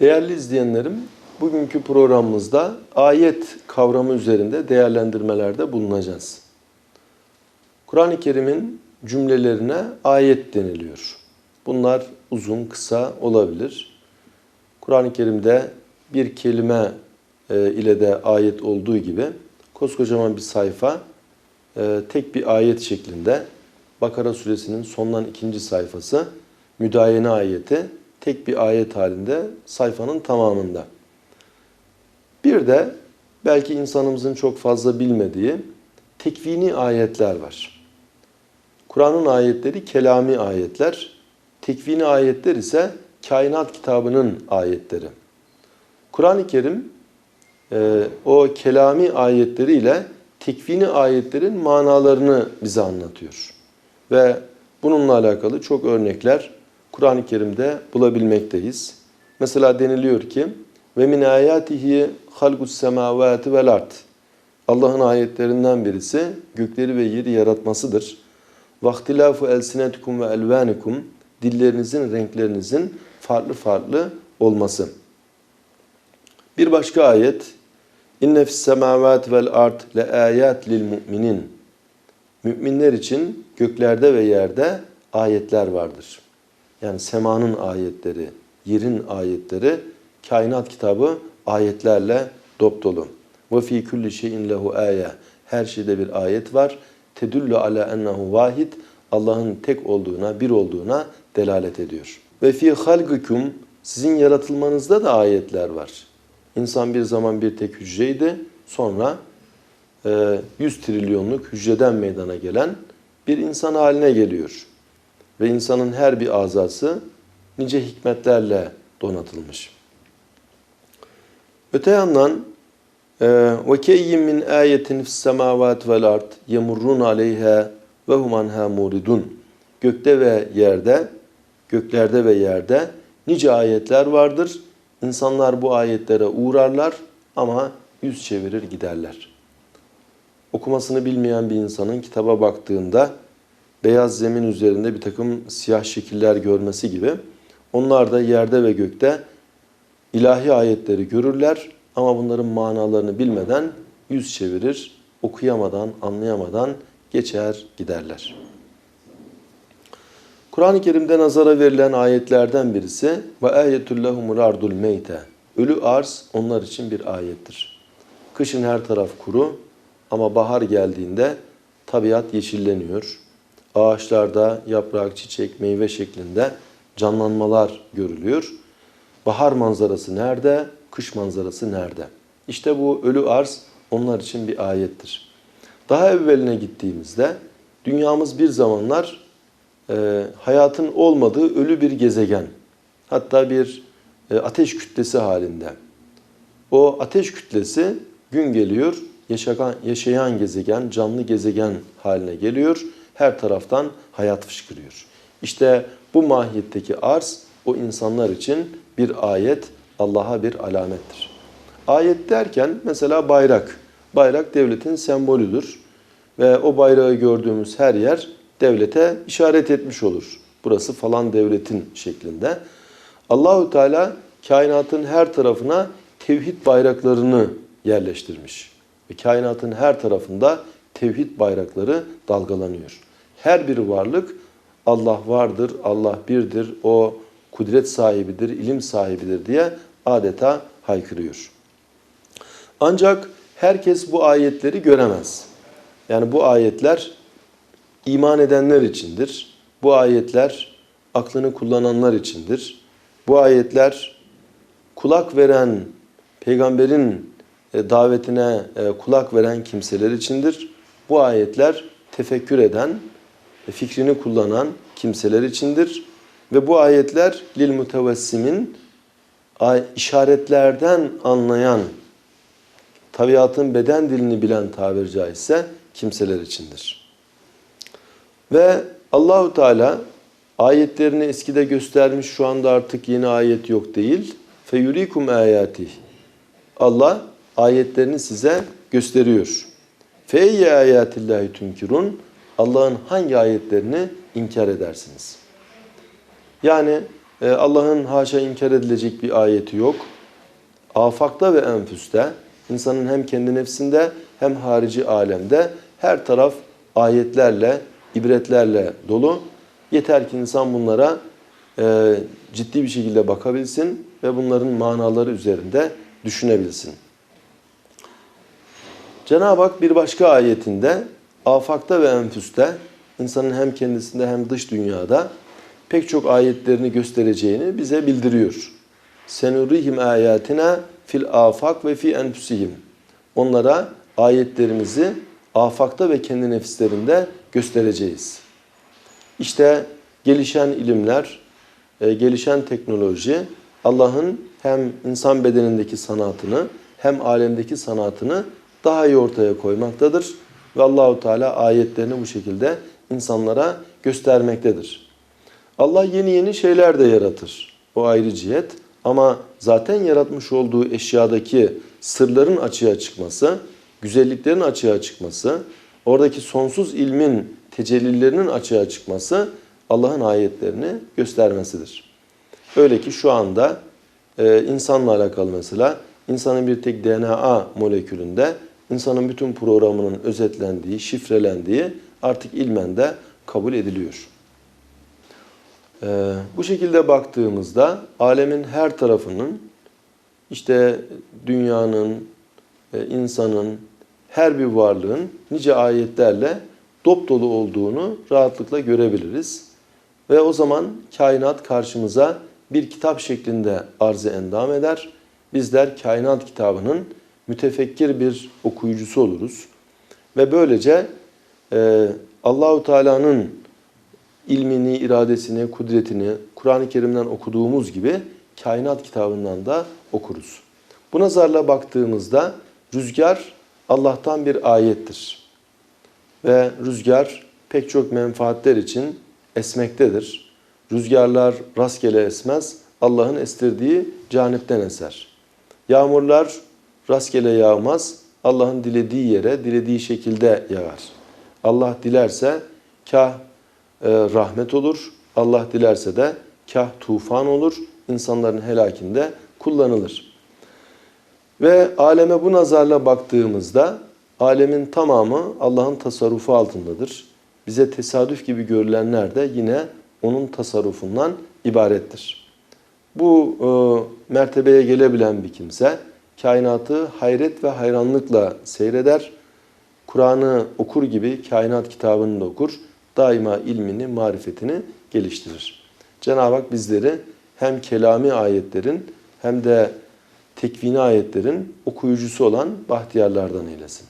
Değerli izleyenlerim, bugünkü programımızda ayet kavramı üzerinde değerlendirmelerde bulunacağız. Kur'an-ı Kerim'in cümlelerine ayet deniliyor. Bunlar uzun, kısa olabilir. Kur'an-ı Kerim'de bir kelime e, ile de ayet olduğu gibi koskocaman bir sayfa e, tek bir ayet şeklinde Bakara suresinin sondan ikinci sayfası müdayene ayeti tek bir ayet halinde sayfanın tamamında. Bir de belki insanımızın çok fazla bilmediği tekvini ayetler var. Kur'an'ın ayetleri kelami ayetler, tekvini ayetler ise kainat kitabının ayetleri. Kur'an-ı Kerim e, o kelami ayetleriyle tekvini ayetlerin manalarını bize anlatıyor. Ve bununla alakalı çok örnekler Kur'an-ı Kerim'de bulabilmekteyiz. Mesela deniliyor ki ve min ayatihi halgus semavati vel ard. Allah'ın ayetlerinden birisi gökleri ve yeri yaratmasıdır. Vaktilafu elsinetikum ve elvanikum dillerinizin, renklerinizin farklı farklı olması. Bir başka ayet İnne fis semavati vel ard le ayat lil mu'minin. Müminler için göklerde ve yerde ayetler vardır. Yani semanın ayetleri, yerin ayetleri, kainat kitabı ayetlerle dopdolu. Ve fi kulli şeyin lehu aya. Her şeyde bir ayet var. Tedullu ala ennehu vahid. Allah'ın tek olduğuna, bir olduğuna delalet ediyor. Ve fi halgikum sizin yaratılmanızda da ayetler var. İnsan bir zaman bir tek hücreydi. Sonra 100 trilyonluk hücreden meydana gelen bir insan haline geliyor. Ve insanın her bir azası nice hikmetlerle donatılmış. Öte yandan ayetin fis semavat vel ard yemurrun aleyha ve hum anha muridun. Gökte ve yerde, göklerde ve yerde nice ayetler vardır. İnsanlar bu ayetlere uğrarlar ama yüz çevirir giderler. Okumasını bilmeyen bir insanın kitaba baktığında beyaz zemin üzerinde bir takım siyah şekiller görmesi gibi onlar da yerde ve gökte ilahi ayetleri görürler ama bunların manalarını bilmeden yüz çevirir, okuyamadan, anlayamadan geçer giderler. Kur'an-ı Kerim'de nazara verilen ayetlerden birisi ve ayetul lehumul ardul meyte. Ölü arz onlar için bir ayettir. Kışın her taraf kuru ama bahar geldiğinde tabiat yeşilleniyor. Ağaçlarda yaprak, çiçek, meyve şeklinde canlanmalar görülüyor. Bahar manzarası nerede? Kış manzarası nerede? İşte bu ölü arz onlar için bir ayettir. Daha evveline gittiğimizde dünyamız bir zamanlar e, hayatın olmadığı ölü bir gezegen. Hatta bir e, ateş kütlesi halinde. O ateş kütlesi gün geliyor yaşayan, yaşayan gezegen, canlı gezegen haline geliyor. Her taraftan hayat fışkırıyor. İşte bu mahiyetteki arz o insanlar için bir ayet, Allah'a bir alamettir. Ayet derken mesela bayrak. Bayrak devletin sembolüdür. Ve o bayrağı gördüğümüz her yer devlete işaret etmiş olur. Burası falan devletin şeklinde. Allahu Teala kainatın her tarafına tevhid bayraklarını yerleştirmiş. Ve kainatın her tarafında tevhid bayrakları dalgalanıyor. Her bir varlık Allah vardır, Allah birdir, o kudret sahibidir, ilim sahibidir diye adeta haykırıyor. Ancak herkes bu ayetleri göremez. Yani bu ayetler iman edenler içindir. Bu ayetler aklını kullananlar içindir. Bu ayetler kulak veren, peygamberin e, davetine e, kulak veren kimseler içindir. Bu ayetler tefekkür eden, fikrini kullanan kimseler içindir. Ve bu ayetler lil mutevessimin işaretlerden anlayan, tabiatın beden dilini bilen tabiri caizse kimseler içindir. Ve Allahu Teala ayetlerini eskide göstermiş şu anda artık yeni ayet yok değil. Feyurikum ayati. Allah ayetlerini size gösteriyor. Feyye ayatillahi tunkirun. Allah'ın hangi ayetlerini inkar edersiniz? Yani e, Allah'ın haşa inkar edilecek bir ayeti yok. Afakta ve enfüste, insanın hem kendi nefsinde hem harici alemde her taraf ayetlerle, ibretlerle dolu. Yeter ki insan bunlara e, ciddi bir şekilde bakabilsin ve bunların manaları üzerinde düşünebilsin. Cenab-ı Hak bir başka ayetinde afakta ve enfüste insanın hem kendisinde hem dış dünyada pek çok ayetlerini göstereceğini bize bildiriyor. Senurihim ayatina fil afak ve fi enfusihim. Onlara ayetlerimizi afakta ve kendi nefislerinde göstereceğiz. İşte gelişen ilimler, e, gelişen teknoloji Allah'ın hem insan bedenindeki sanatını hem alemdeki sanatını daha iyi ortaya koymaktadır. Ve Allahu Teala ayetlerini bu şekilde insanlara göstermektedir. Allah yeni yeni şeyler de yaratır. O ayrı cihet. Ama zaten yaratmış olduğu eşyadaki sırların açığa çıkması, güzelliklerin açığa çıkması, oradaki sonsuz ilmin tecellilerinin açığa çıkması Allah'ın ayetlerini göstermesidir. Öyle ki şu anda e, insanla alakalı mesela insanın bir tek DNA molekülünde insanın bütün programının özetlendiği, şifrelendiği artık ilmen de kabul ediliyor. Ee, bu şekilde baktığımızda alemin her tarafının işte dünyanın, e, insanın, her bir varlığın nice ayetlerle dop dolu olduğunu rahatlıkla görebiliriz. Ve o zaman kainat karşımıza bir kitap şeklinde arzı endam eder. Bizler kainat kitabının mütefekkir bir okuyucusu oluruz. Ve böylece e, Allahu Teala'nın ilmini, iradesini, kudretini Kur'an-ı Kerim'den okuduğumuz gibi kainat kitabından da okuruz. Bu nazarla baktığımızda rüzgar Allah'tan bir ayettir. Ve rüzgar pek çok menfaatler için esmektedir. Rüzgarlar rastgele esmez, Allah'ın estirdiği canipten eser. Yağmurlar rastgele yağmaz, Allah'ın dilediği yere, dilediği şekilde yağar. Allah dilerse kah e, rahmet olur, Allah dilerse de kah tufan olur, insanların helakinde kullanılır. Ve aleme bu nazarla baktığımızda alemin tamamı Allah'ın tasarrufu altındadır. Bize tesadüf gibi görülenler de yine onun tasarrufundan ibarettir. Bu e, mertebeye gelebilen bir kimse kainatı hayret ve hayranlıkla seyreder. Kur'an'ı okur gibi kainat kitabını da okur. Daima ilmini, marifetini geliştirir. Cenab-ı Hak bizleri hem kelami ayetlerin hem de tekvini ayetlerin okuyucusu olan bahtiyarlardan eylesin.